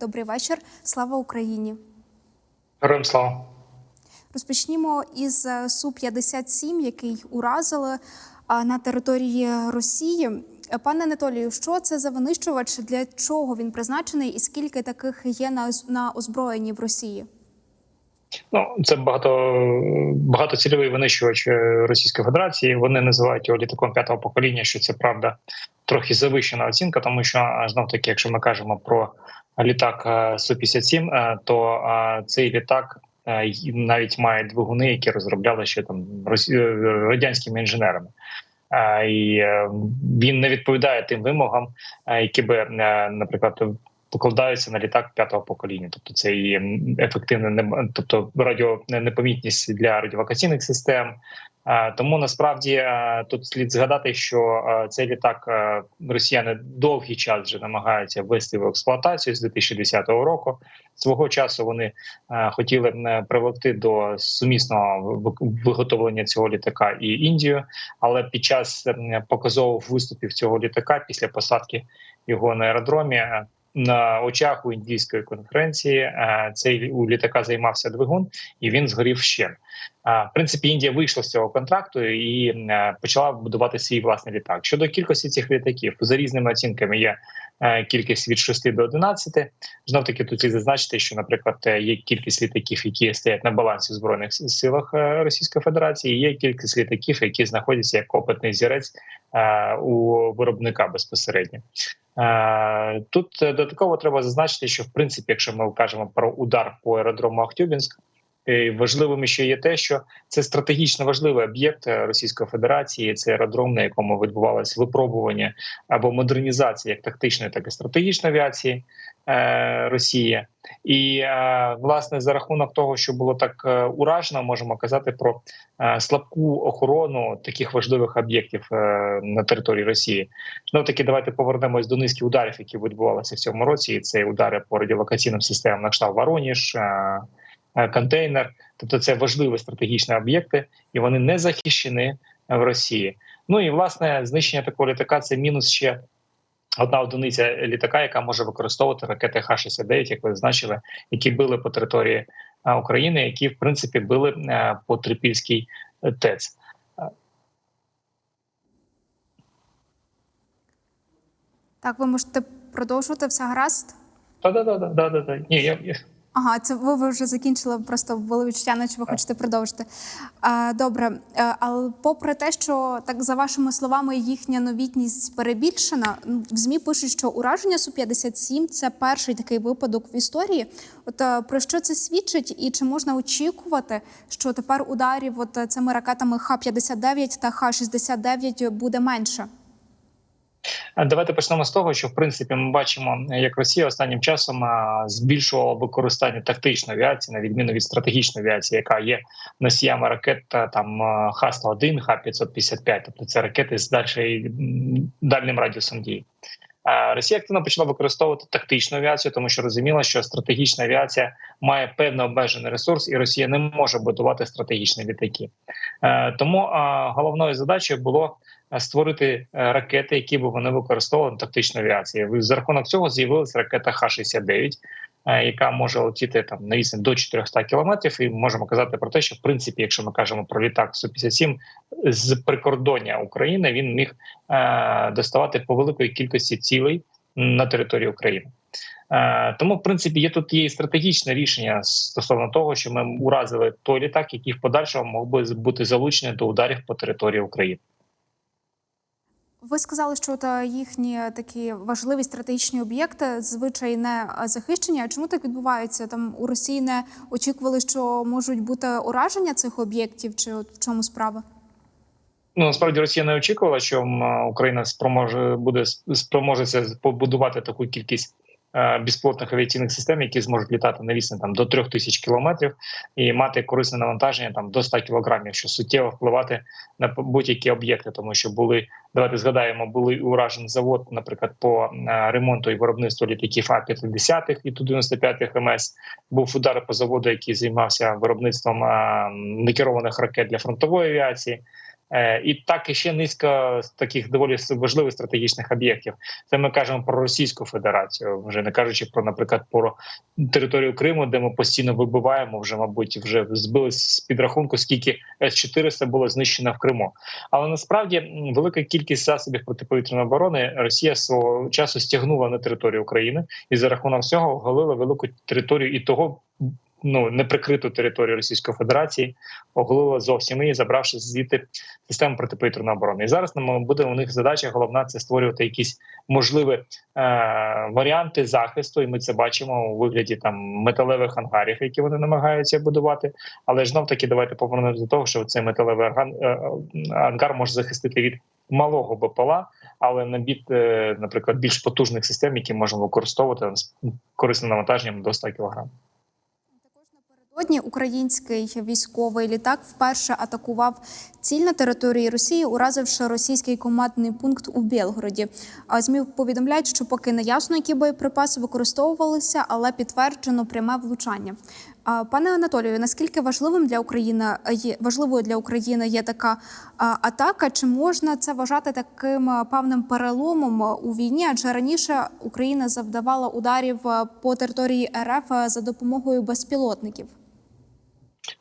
Добрий вечір. Слава Україні. Героям слава. Розпочнімо із су 57 який уразили на території Росії. Е, Пане Анатолію, що це за винищувач? Для чого він призначений, і скільки таких є на на озброєнні в Росії? Ну це багато багатоцільовий винищувач е, Російської Федерації. Вони називають його літаком п'ятого покоління. Що це правда трохи завищена оцінка, тому що знов таки, якщо ми кажемо про літак су 57 то е, цей літак е, навіть має двигуни, які розробляли ще там радянськими інженерами. І він не відповідає тим вимогам, які би, наприклад, покладаються на літак п'ятого покоління, тобто це і ефективне не тобто радіонепомітність для радіолокаційних систем. Тому насправді тут слід згадати, що цей літак росіяни довгий час вже намагаються ввести в експлуатацію з 2010 року. Свого часу вони хотіли привлекти до сумісного виготовлення цього літака і Індію, але під час показових виступів цього літака після посадки його на аеродромі на очах у індійської конференції цей у літака займався двигун, і він згорів ще. В принципі, Індія вийшла з цього контракту і почала будувати свій власний літак. Щодо кількості цих літаків, за різними оцінками є кількість від 6 до 11. Знов таки тут слід зазначити, що, наприклад, є кількість літаків, які стоять на балансі в збройних силах Російської Федерації. і Є кількість літаків, які знаходяться як опитний зірець у виробника безпосередньо. Тут додатково треба зазначити, що в принципі, якщо ми кажемо про удар по аеродрому Ахтюбінськ, важливим ще є те, що це стратегічно важливий об'єкт Російської Федерації. Це аеродром, на якому відбувалось випробування або модернізація як тактичної, так і стратегічної авіації е, Росії. І е, власне за рахунок того, що було так е, уражено, можемо казати про е, слабку охорону таких важливих об'єктів е, на території Росії. Ну таки давайте повернемось до низки ударів, які відбувалися в цьому році. І Це удари по радіолокаційним системам на кшталт Вороніж. Е, контейнер, тобто це важливі стратегічні об'єкти, і вони не захищені в Росії. Ну і власне знищення такого літака це мінус ще. Одна одиниця літака, яка може використовувати ракети Х-69, як ви зазначили, які били по території України, які в принципі били по Трипільській ТЕЦ. Так, ви можете продовжувати все гаразд? Так, да, да, да, да. Ні, я. Ага, це ви, ви вже закінчили. Просто були відчуття, наче ви хочете продовжити. А, Добре, але попри те, що так за вашими словами їхня новітність перебільшена, в змі пишуть, що ураження су 57 це перший такий випадок в історії. От про що це свідчить, і чи можна очікувати, що тепер ударів от цими ракетами Х-59 та Х-69 буде менше? Давайте почнемо з того, що в принципі ми бачимо, як Росія останнім часом збільшувала використання тактичної авіації на відміну від стратегічної авіації, яка є носіями ракет там Х-101, Х-555, тобто це ракети з дальший, дальним радіусом дії. Росія активно почала використовувати тактичну авіацію, тому що розуміла, що стратегічна авіація має певний обмежений ресурс, і Росія не може будувати стратегічні літаки. Тому головною задачею було створити ракети, які б вони використовували на тактичну авіацію. За рахунок цього з'явилася ракета Х-69, яка може летіти там на відстань до 400 кілометрів. І можемо казати про те, що в принципі, якщо ми кажемо про літак Су-57, з прикордоння України він міг е, доставати по великої кількості цілей на території України. Е, тому, в принципі, є тут є і стратегічне рішення стосовно того, що ми уразили той літак, який в подальшому мог би бути залучений до ударів по території України. Ви сказали, що та їхні такі важливі стратегічні об'єкти звичай не захищені. А чому так відбувається? Там у Росії не очікували, що можуть бути ураження цих об'єктів, чи от в чому справа? Ну насправді Росія не очікувала, що Україна спроможе буде спроможеться побудувати таку кількість безпілотних авіаційних систем, які зможуть літати на відстань там до 3000 тисяч кілометрів і мати корисне навантаження там до 100 кілограмів, що суттєво впливати на будь-які об'єкти, тому що були давайте згадаємо, були уражений завод, наприклад, по е, ремонту і виробництву літаків А 50 і ту 95 МС. Був удар по заводу, який займався виробництвом е, некерованих ракет для фронтової авіації. Е, І так і ще низка таких доволі важливих стратегічних об'єктів. Це ми кажемо про Російську Федерацію, вже не кажучи про, наприклад, про територію Криму, де ми постійно вибиваємо. Вже мабуть, вже збили з підрахунку, скільки с 400 було знищено в Криму. Але насправді велика кількість засобів протиповітряної оборони Росія свого часу стягнула на територію України і за рахунок цього оголила велику територію і того. Ну неприкриту територію Російської Федерації оголила зовсім і забравши звідти систему протиповітряної оборони. І зараз нам буде у них задача головна це створювати якісь можливі е, варіанти захисту. І ми це бачимо у вигляді там металевих ангарів, які вони намагаються будувати. Але ж таки давайте повернемося до того, що цей металевий арган, е, ангар може захистити від малого БПЛА, але на бід, е, наприклад, більш потужних систем, які можемо використовувати з корисним навантаженням до 100 кг. Напередодні український військовий літак вперше атакував ціль на території Росії, уразивши російський командний пункт у Білгороді. А ЗМІ повідомляють, що поки не ясно, які боєприпаси використовувалися, але підтверджено пряме влучання. Пане Анатолію, наскільки важливим для України є важливою для України є така атака? Чи можна це вважати таким певним переломом у війні? Адже раніше Україна завдавала ударів по території РФ за допомогою безпілотників.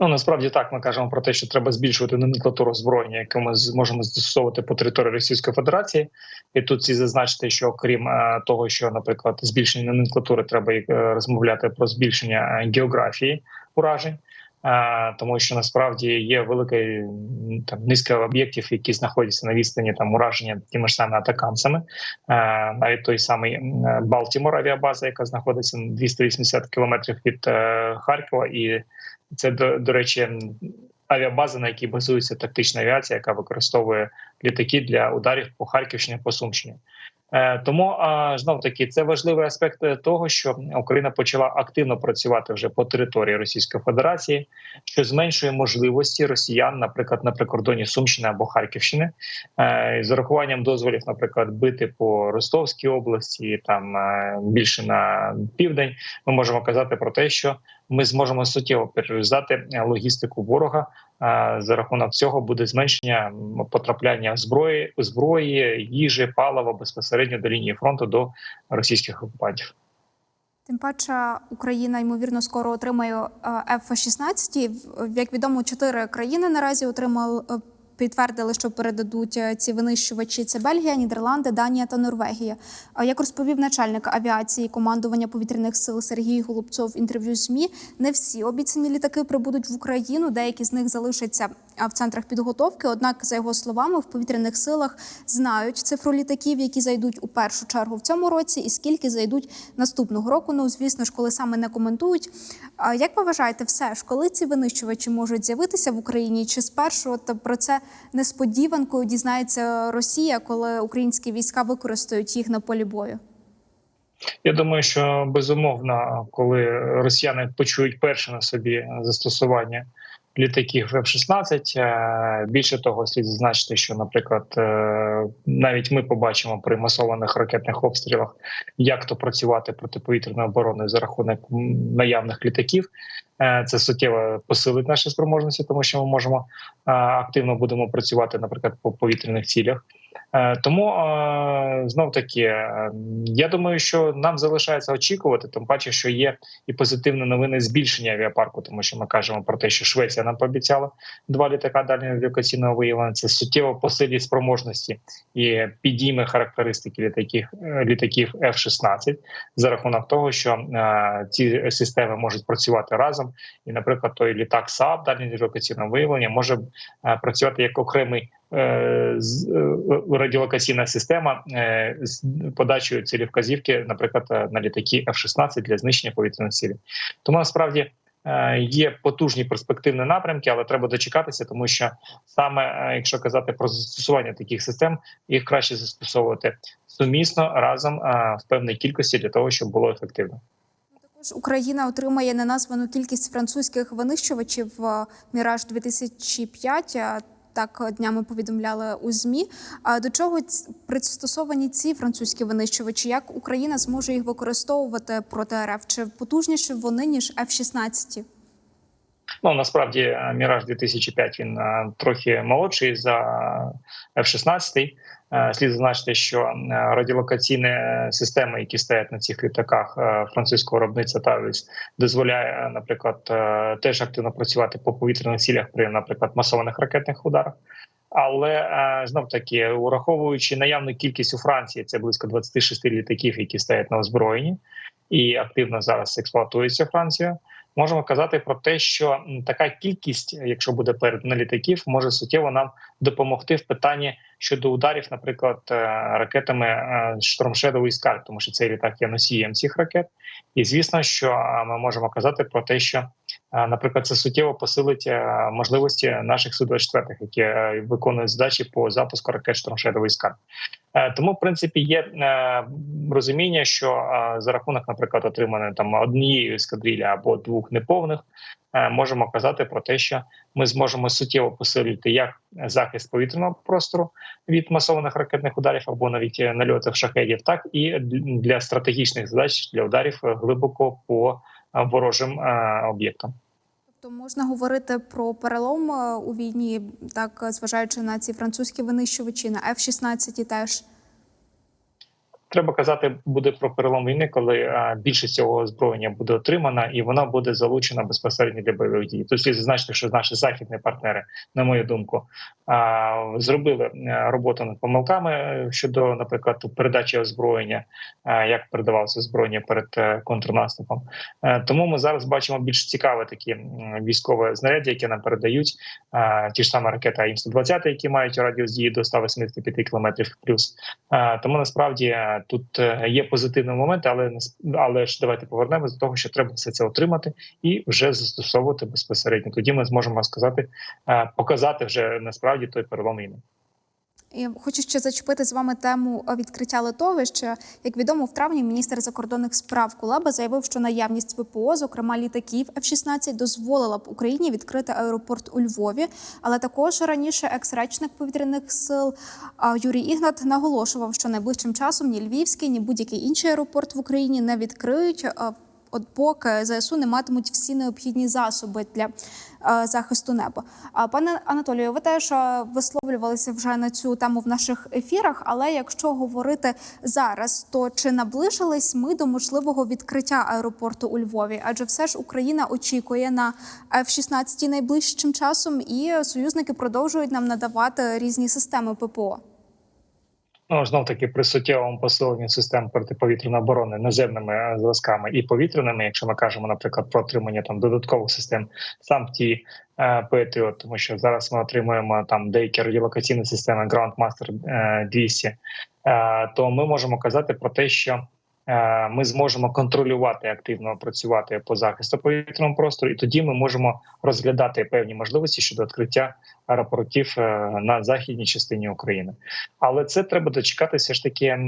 Ну насправді так ми кажемо про те, що треба збільшувати номенклатуру озброєння, яку ми зможемо застосовувати по території Російської Федерації. І тут ці зазначити, що крім е, того, що, наприклад, збільшення номенклатури, треба е, розмовляти про збільшення е, географії уражень. Тому що насправді є велика там низка об'єктів, які знаходяться на відстані там ураження тими ж самими атакамсами. Е, Навіть той самий Балтімор авіабаза, яка знаходиться на 280 кілометрів від е, Харкова, і це до, до речі, авіабаза, на якій базується тактична авіація, яка використовує літаки для ударів по Харківщині по Сумщині. Е, Тому знов таки це важливий аспект того, що Україна почала активно працювати вже по території Російської Федерації, що зменшує можливості росіян, наприклад, на прикордоні Сумщини або Харківщини, Е, з урахуванням дозволів, наприклад, бити по Ростовській області, там е, більше на південь. Ми можемо казати про те, що ми зможемо суттєво перерізати логістику ворога. Е, За рахунок цього буде зменшення потрапляння зброї, зброї, їжі, палива безпосередньо до лінії фронту до російських окупантів. Тим паче Україна ймовірно скоро отримає е, F-16. Як відомо, чотири країни наразі отримали. Підтвердили, що передадуть е, ці винищувачі. Це Бельгія, Нідерланди, Данія та Норвегія. А як розповів начальник авіації командування повітряних сил Сергій Голубцов в інтерв'ю ЗМІ, не всі обіцяні літаки прибудуть в Україну. Деякі з них залишаться в центрах підготовки. Однак, за його словами, в повітряних силах знають цифру літаків, які зайдуть у першу чергу в цьому році, і скільки зайдуть наступного року. Ну звісно ж, коли саме не коментують. Як ви вважаєте, все ж коли ці винищувачі можуть з'явитися в Україні? Чи спершу от про це несподіванкою дізнається Росія, коли українські війська використають їх на полі бою? Я думаю, що безумовно, коли росіяни почують перше на собі застосування літаків F-16, е, більше того, слід зазначити, що, наприклад, е, навіть ми побачимо при масованих ракетних обстрілах, як то працювати протиповітряною обороною за рахунок наявних літаків. Е, Це суттєво посилить наші спроможності, тому що ми можемо е, активно будемо працювати, наприклад, по повітряних цілях. Е, Тому знов таки я думаю, що нам залишається очікувати, тим паче, що є і позитивні новини збільшення авіапарку, тому що ми кажемо про те, що Швеція нам пообіцяла два літака дальнього авіаційного виявлення. Це суттєво посилює спроможності і підійме характеристики літаків літаків F-16 за рахунок того, що ці системи можуть працювати разом. І, наприклад, той літак САП дальнього авіаційного виявлення може е, працювати як окремий е, е, радіолокаційна система з подачею цілі вказівки, наприклад, на літаки F-16 для знищення повітряних цілей. Тому насправді. Є потужні перспективні напрямки, але треба дочекатися, тому що саме якщо казати про застосування таких систем, їх краще застосовувати сумісно разом в певній кількості для того, щоб було ефективно. Україна отримає неназвану кількість французьких винищувачів е, Міраж 2005 е, Так днями повідомляли у змі. А до чого пристосовані ці французькі винищувачі? Як Україна зможе їх використовувати проти РФ? Чи потужніші вони ніж F-16? Ну насправді е, Міраж 2005 він е, трохи молодший за F-16. Е, Слід зазначити, що радіолокаційні системи, які стоять на цих літаках французького виробництва Тавіс, дозволяє, наприклад, теж активно працювати по повітряних цілях при, наприклад, масованих ракетних ударах. Але знов таки, ураховуючи наявну кількість у Франції, це близько 26 літаків, які стоять на озброєнні і активно зараз експлуатуються Францією. Можемо казати про те, що така кількість, якщо буде передана літаків, може суттєво нам допомогти в питанні щодо ударів, наприклад, е, ракетами і Скальп, тому що цей літак є носієм цих ракет. І звісно, що е, ми можемо казати про те, що, наприклад, це суттєво посилить е, можливості наших су 24 які е, виконують задачі по запуску ракет Shadow і Е, Тому, в принципі, є розуміння, що за рахунок, наприклад, отриманої там однієї ескадрилі або двох неповних, можемо казати про те, що ми зможемо суттєво посилити як захист повітряного простору від масованих ракетних ударів або навіть нальотів шахедів, так і для стратегічних задач для ударів глибоко по ворожим об'єктам. Можна говорити про перелом е, у війні, так е, зважаючи на ці французькі винищувачі, на F-16 теж. Треба казати буде про перелом війни, коли е, більшість цього озброєння буде отримана і вона буде залучена безпосередньо для бойових дій. Тут слід зазначити, що наші західні партнери, на мою думку, е, зробили е, роботу над помилками щодо, наприклад, передачі озброєння, як передавалося озброєння перед контрнаступом. Тому ми зараз бачимо більш цікаві такі м, військові знаряддя, які нам передають ті ж самі ракети АІМ-120, які мають радіус дії до 185 км плюс. Тому насправді тут е, є позитивні моменти, але але ж давайте повернемось до того, що треба все це отримати і вже застосовувати безпосередньо. Тоді ми зможемо сказати, е, показати вже насправді той перелом війни. І хочу ще зачепити з вами тему е, відкриття литовища. Як відомо, в травні міністр закордонних справ Кулеба заявив, що наявність ВПО, зокрема літаків F-16, дозволила б Україні відкрити аеропорт у Львові. Але також раніше екс-речник повітряних сил Юрій Ігнат наголошував, що найближчим часом ні Львівський, ні будь-який інший аеропорт в Україні не відкриють. От поки ЗСУ не матимуть всі необхідні засоби для е, захисту неба. А пане Анатолію, ви теж е, висловлювалися вже на цю тему в наших ефірах. Але якщо говорити зараз, то чи наближились ми до можливого відкриття аеропорту у Львові? Адже все ж Україна очікує на F-16 найближчим часом, і союзники продовжують нам надавати різні системи ППО. Ну знов таки при суттєвому посиленні систем протиповітряної оборони наземними е, зразками і повітряними, якщо ми кажемо, наприклад, про отримання там додаткових систем сам ті е, Patriot, тому що зараз ми отримуємо там деякі радіолокаційні системи Groundmaster е, 200, е, то ми можемо казати про те, що е, ми зможемо контролювати активно працювати по захисту повітряного простору, і тоді ми можемо розглядати певні можливості щодо відкриття аеропортів е, на західній частині України. Але це треба дочекатися ж таки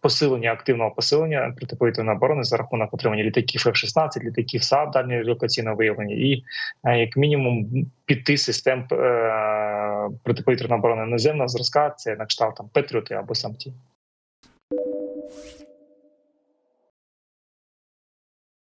посилення активного посилення протиповітряної оборони за рахунок отримання літаків F-16, літаків САП дальнього локаційного виявлення, і е, як мінімум піти систем е, протиповітряної оборони наземного зразка. Це на кшталт там Петріоти або самті.